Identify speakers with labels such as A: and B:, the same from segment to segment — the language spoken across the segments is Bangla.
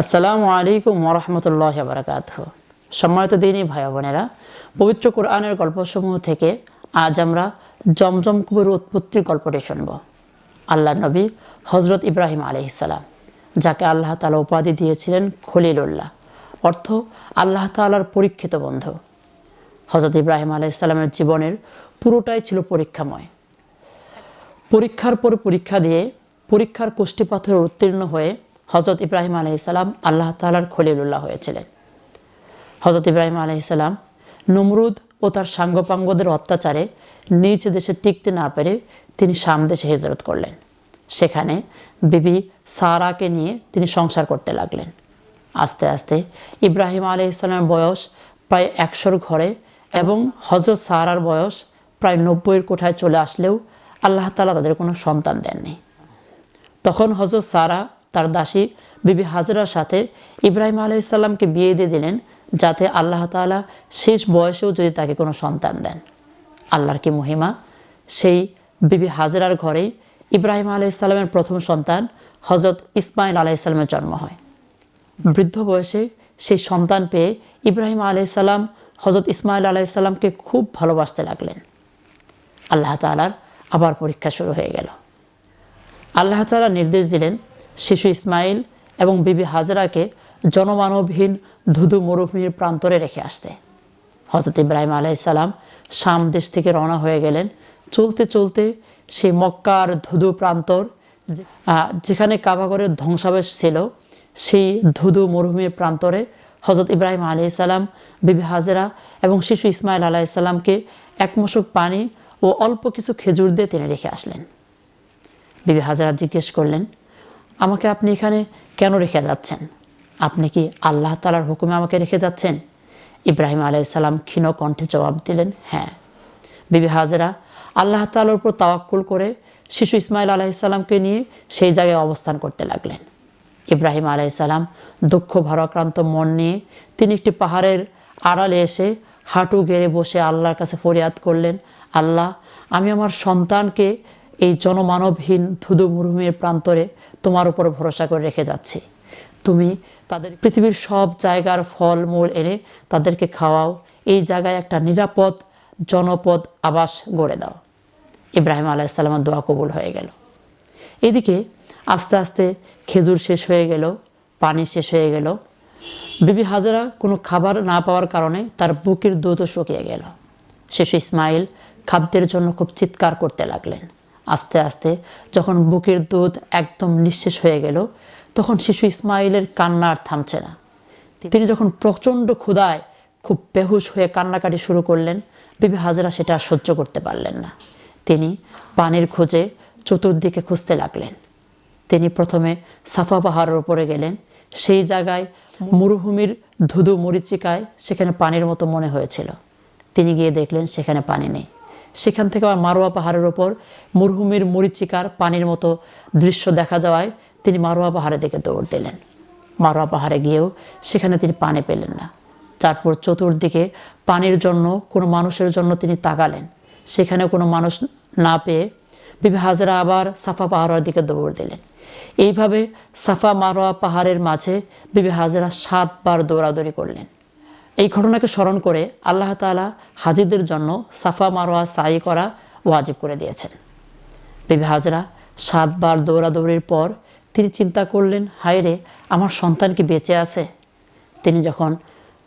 A: আসসালামু আলাইকুম ওরহমতুল্লাহ বারাকাত সম্মানিত দিনই ভাই বোনেরা, পবিত্র কোরআনের গল্পসমূহ থেকে আজ আমরা জমজম কুবের উৎপত্তির গল্পটি শুনব। আল্লাহ নবী হজরত ইব্রাহিম আলহিসাল্লাম যাকে আল্লাহ তালা উপাধি দিয়েছিলেন খলিলুল্লাহ, অর্থ আল্লাহ তালার পরীক্ষিত বন্ধু। হজরত ইব্রাহিম আলাইসাল্লামের জীবনের পুরোটাই ছিল পরীক্ষাময়। পরীক্ষার পর পরীক্ষা দিয়ে পরীক্ষার কোষ্ঠীপাথর উত্তীর্ণ হয়ে হজরত ইব্রাহিম আলহিসাল্লাম আল্লাহ তালার খলিলুল্লাহ হয়েছিলেন। হজরত ইব্রাহিম আলহিসাল্লাম নমরুদ ও তার সাঙ্গপাঙ্গদের অত্যাচারে নিজ দেশে টিকতে না পেরে তিনি শাম দেশে হিজরত করলেন। সেখানে বিবি সারাকে নিয়ে তিনি সংসার করতে লাগলেন। আস্তে আস্তে ইব্রাহিম আলি ইসলামের বয়স প্রায় একশোর ঘরে এবং হজরত সারার বয়স প্রায় নব্বইয়ের কোঠায় চলে আসলেও আল্লাহ তালা তাদের কোনো সন্তান দেননি। তখন হজরত সারা তার দাসী বিবি হাজরার সাথে ইব্রাহিম আলহ ইসলামকে বিয়ে দিয়ে দিলেন যাতে আল্লাহ তালা শেষ বয়সেও যদি তাকে কোনো সন্তান দেন। আল্লাহর কি মহিমা? সেই বিবি হাজরার ঘরেই ইব্রাহিম আলহ ইসলামের প্রথম সন্তান হজরত ইসমাইল আলাহ ইসলামের জন্ম হয়। বৃদ্ধ বয়সে সেই সন্তান পেয়ে ইব্রাহিম আলাইসাল্লাম হজরত ইসমাইল আলাইসাল্লামকে খুব ভালোবাসতে লাগলেন। আল্লাহ তালার আবার পরীক্ষা শুরু হয়ে গেল। আল্লাহ তালা নির্দেশ দিলেন শিশু ইসমাইল এবং বিবি হাজরাকে জনমানবহীন ধুধু মরুভূমির প্রান্তরে রেখে আসতে। হজরত ইব্রাহিম আলাইসাল্লাম শাম দেশ থেকে রওনা হয়ে গেলেন। চলতে চলতে সেই মক্কার ধুধু প্রান্তর যেখানে কাবাগরের ধ্বংসাবেশ ছিল, সেই ধুধু মরুভূমির প্রান্তরে হজরত ইব্রাহিম আলি সাল্লাম বিবি হাজরা এবং শিশু ইসমাইল আলাইসাল্লামকে এক মশক পানি ও অল্প কিছু খেজুর দিয়ে তিনি রেখে আসলেন। বিবি হাজরা জিজ্ঞেস করলেন আমাকে আপনি এখানে কেন রেখে যাচ্ছেন? আপনি কি আল্লাহ তালার হুকুমে আমাকে রেখে যাচ্ছেন? ইব্রাহিম আলাইসাল্লাম ক্ষীণ কণ্ঠে জবাব দিলেন হ্যাঁ। বিবি হাজরা আল্লাহ তালার উপর তাওয়াক্কুল করে শিশু ইসমাইল আলাইসাল্লামকে নিয়ে সেই জায়গায় অবস্থান করতে লাগলেন। ইব্রাহিম আলাইসাল্লাম দুঃখ ভারাক্রান্ত মন নিয়ে তিনি একটি পাহাড়ের আড়ালে এসে হাঁটু গেড়ে বসে আল্লাহর কাছে ফরিয়াদ করলেন, আল্লাহ, আমি আমার সন্তানকে এই জনমানবহীন ধুধু মরুভূমির প্রান্তরে তোমার উপর ভরসা করে রেখে যাচ্ছি। তুমি তাদের পৃথিবীর সব জায়গার ফল মূল এনে তাদেরকে খাওয়াও। এই জায়গায় একটা নিরাপদ জনপদ আবাস গড়ে দাও। ইব্রাহিম আলাইসাল্লামের দোয়া কবুল হয়ে গেল। এদিকে আস্তে আস্তে খেজুর শেষ হয়ে গেল, পানি শেষ হয়ে গেল। বিবি হাজারা কোনো খাবার না পাওয়ার কারণে তার বুকের দুধও শুকিয়ে গেল। শিশু ইসমাইল খাদ্যের জন্য খুব চিৎকার করতে লাগলেন। আস্তে আস্তে যখন বুকের দুধ একদম নিঃশেষ হয়ে গেল, তখন শিশু ইসমাইলের কান্না আর থামছে না। তিনি যখন প্রচণ্ড ক্ষুধায় খুব বেহুশ হয়ে কান্নাকাটি শুরু করলেন, বিবি হাজরা সেটা সহ্য করতে পারলেন না। তিনি পানির খোঁজে চতুর্দিকে খুঁজতে লাগলেন। তিনি প্রথমে সাফা পাহাড়ের ওপরে গেলেন। সেই জায়গায় মরুভূমির ধুধু মরিচিকায় সেখানে পানির মতো মনে হয়েছিল। তিনি গিয়ে দেখলেন সেখানে পানি নেই। সেখান থেকে আবার মারোয়া পাহাড়ের ওপর মরুভূমির মরিচিকার পানির মতো দৃশ্য দেখা যাওয়ায় তিনি মারোয়া পাহাড়ের দিকে দৌড় দিলেন। মারোয়া পাহাড়ে গিয়েও সেখানে তিনি পানি পেলেন না। তারপর চতুর্দিকে পানির জন্য, কোনো মানুষের জন্য তিনি তাকালেন। সেখানে কোনো মানুষ না পেয়ে বিবি হাজরা আবার সাফা পাহাড়ের দিকে দৌড় দিলেন। এইভাবে সাফা মারোয়া পাহাড়ের মাঝে বিবি হাজরা সাতবার দৌড়াদৌড়ি করলেন। এই ঘটনাকে স্মরণ করে আল্লাহ তাআলা হাজিদের জন্য সাফা মারোয়া সাই করা ওয়াজিব করে দিয়েছেন। বিবি হাজরা সাতবার দৌড়াদৌড়ির পর তিনি চিন্তা করলেন, হায় রে, আমার সন্তান কি বেঁচে আছে? তিনি যখন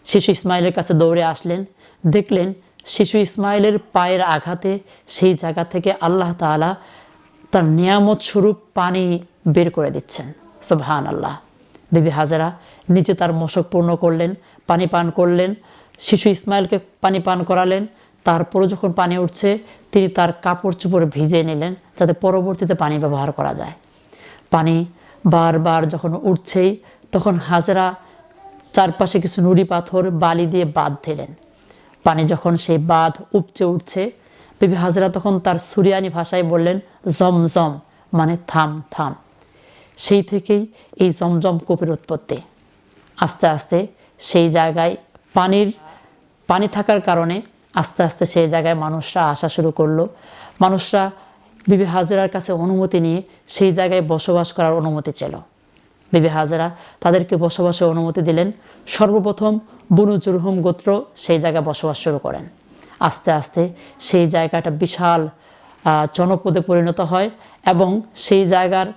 A: শিশু ইসমাইলের কাছে দৌড়ে আসলেন, দেখলেন শিশু ইসমাইলের পায়ের আঘাতে সেই জায়গা থেকে আল্লাহ তাআলা তার নিয়ামত স্বরূপ পানি বের করে দিচ্ছেন। সুবহান আল্লাহ বিবি হাজারা নিচে তার মশক পূর্ণ করলেন পানি পান করলেন। শিশু ইসমাইলকে পানি পান করালেন। তারপরও যখন পানি উঠছে, তিনি তার কাপড় চোপড় ভিজে নিলেন যাতে পরবর্তীতে পানি ব্যবহার করা যায়। পানি বারবার যখন উঠছেই, তখন হাজরা চারপাশে কিছু নুড়ি পাথর, বালি দিয়ে বাঁধ দিলেন। পানি যখন সেই বাঁধ উপচে উঠছে, বিবি হাজরা তখন তার সুরিয়ানি ভাষায় বললেন, জমজম মানে থাম থাম। সেই থেকেই এই জমজম কূপের উৎপত্তি। আস্তে আস্তে সেই জায়গায় পানির, পানি থাকার কারণে আস্তে আস্তে সেই জায়গায় মানুষরা আসা শুরু করল। মানুষরা বিবি হাজরার কাছে অনুমতি নিয়ে সেই জায়গায় বসবাস করার অনুমতি ছিল বিবি হাজারা তাদেরকে বসবাসের অনুমতি দিলেন। সর্বপ্রথম বুনু জুরহুম গোত্র সেই জায়গায় বসবাস শুরু করেন। আস্তে আস্তে সেই জায়গাটা বিশাল জনপদে পরিণত হয় এবং সেই জায়গার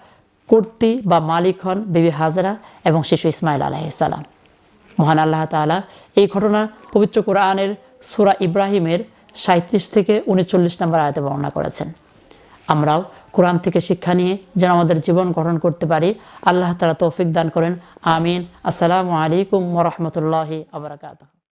A: কর্তৃ বা মালিক হন বিবি হাজরা এবং শিশু ইসমাইল আলাইসালাম মহান আল্লাহ তালা এই ঘটনা পবিত্র কোরআনের সোরা ইব্রাহিমের সাঁত্রিশ থেকে উনচল্লিশ নম্বর আয়তে বর্ণনা করেছেন। আমরাও কোরআন থেকে শিক্ষা নিয়ে যেন আমাদের জীবন গঠন করতে পারি। আল্লাহ তালা তৌফিক দান করেন। আমিন। আসসালামু আলাইকুম ওরহমতুল্লাহি আবরাকাতুহ